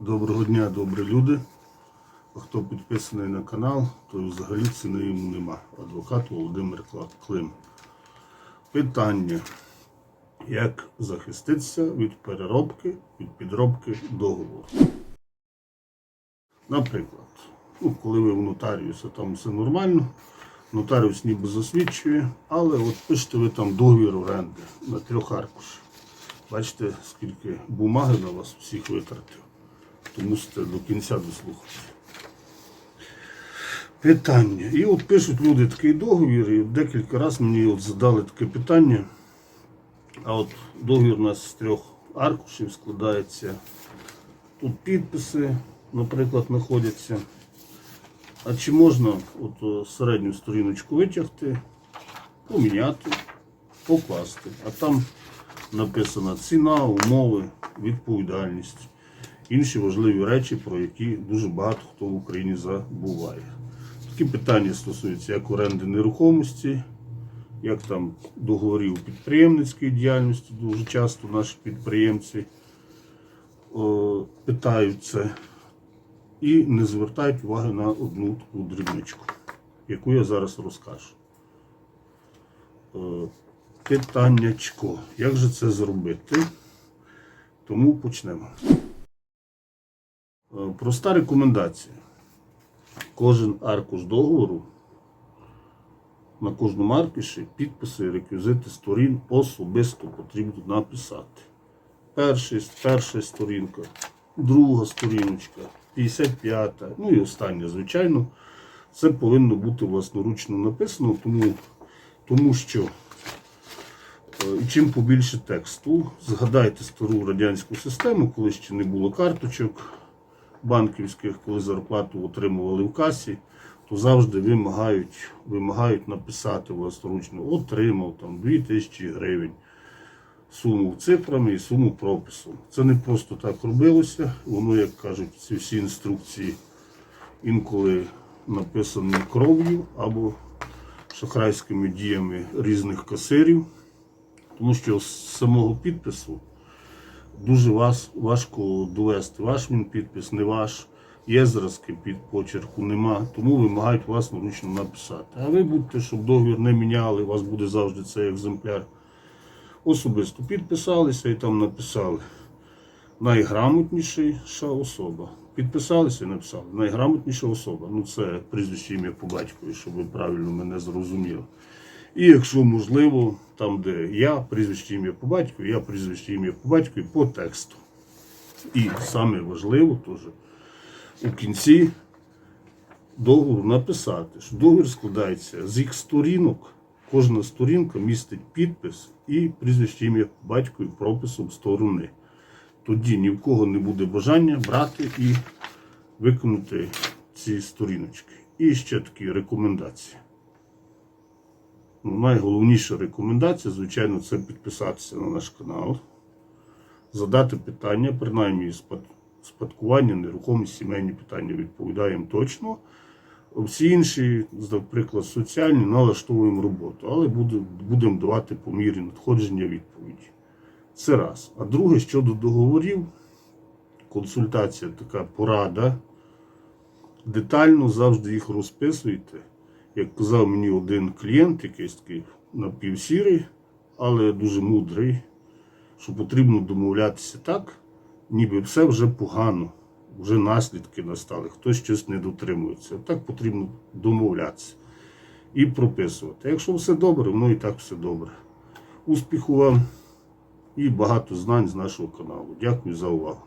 Доброго дня, добрі люди. Хто підписаний на канал, то взагалі ціни йому нема. Адвокат Володимир Клим. Питання. Як захиститися від переробки, від підробки договору? Наприклад, ну, коли ви в нотаріуса там все нормально, нотаріус ніби засвідчує, але от пишете ви там договір оренди на трьох аркушах. Бачите, скільки бумаги на вас всіх витратив то мусите до кінця дослухати. Питання. І от пишуть люди такий договір, і декілька разів мені от задали таке питання. А от договір у нас з трьох аркушів складається. Тут підписи, наприклад, знаходяться. А чи можна от середню сторіночку витягти, поміняти, покласти. А там написана ціна, умови, відповідальність інші важливі речі, про які дуже багато хто в Україні забуває. Такі питання стосуються як оренди нерухомості, як там договорів підприємницької діяльності. Дуже часто наші підприємці о, питають це і не звертають уваги на одну таку дрібничку, яку я зараз розкажу. Е, Питаннячко. Як же це зробити? Тому почнемо. Проста рекомендація. Кожен аркуш договору на кожному аркуші підписи, реквізити сторін особисто потрібно написати. Перший, перша сторінка, друга сторіночка, 55-та, ну і остання, звичайно. Це повинно бути власноручно написано, тому, тому що е, і чим побільше тексту, згадайте стару радянську систему, коли ще не було карточок банківських, коли зарплату отримували в касі, то завжди вимагають, вимагають написати власноручно, отримав там 2000 гривень. Суму цифрами і суму прописом. Це не просто так робилося. Воно, як кажуть, ці всі інструкції інколи написані кров'ю або шахрайськими діями різних касирів, тому що з самого підпису дуже вас важко довести. Ваш він підпис, не ваш. Є зразки під почерку, нема, тому вимагають власноручно написати. А ви будьте, щоб договір не міняли, у вас буде завжди цей екземпляр. Особисто підписалися і там написали найграмотніша особа. Підписалися і написали найграмотніша особа. Ну це прізвище ім'я по батькові, щоб ви правильно мене зрозуміли. І якщо можливо, там, де я, прізвище ім'я по батькові, я прізвище ім'я по батькові по тексту. І саме важливо теж у кінці договору написати, що договір складається з їх сторінок. Кожна сторінка містить підпис і прізвище ім'я по батькові прописом сторони. Тоді ні в кого не буде бажання брати і виконати ці сторіночки. І ще такі рекомендації. Найголовніша рекомендація, звичайно, це підписатися на наш канал, задати питання, принаймні спадкування, нерухомість, сімейні питання відповідаємо точно. Всі інші, наприклад, соціальні, налаштовуємо роботу, але будемо давати по мірі надходження відповіді. Це раз. А друге, щодо договорів, консультація така порада. Детально завжди їх розписуйте. Як казав мені один клієнт, якийсь такий напівсірий, але дуже мудрий, що потрібно домовлятися так, ніби все вже погано, вже наслідки настали, хтось щось не дотримується. Так потрібно домовлятися і прописувати. Якщо все добре, воно і так все добре. Успіху вам і багато знань з нашого каналу. Дякую за увагу.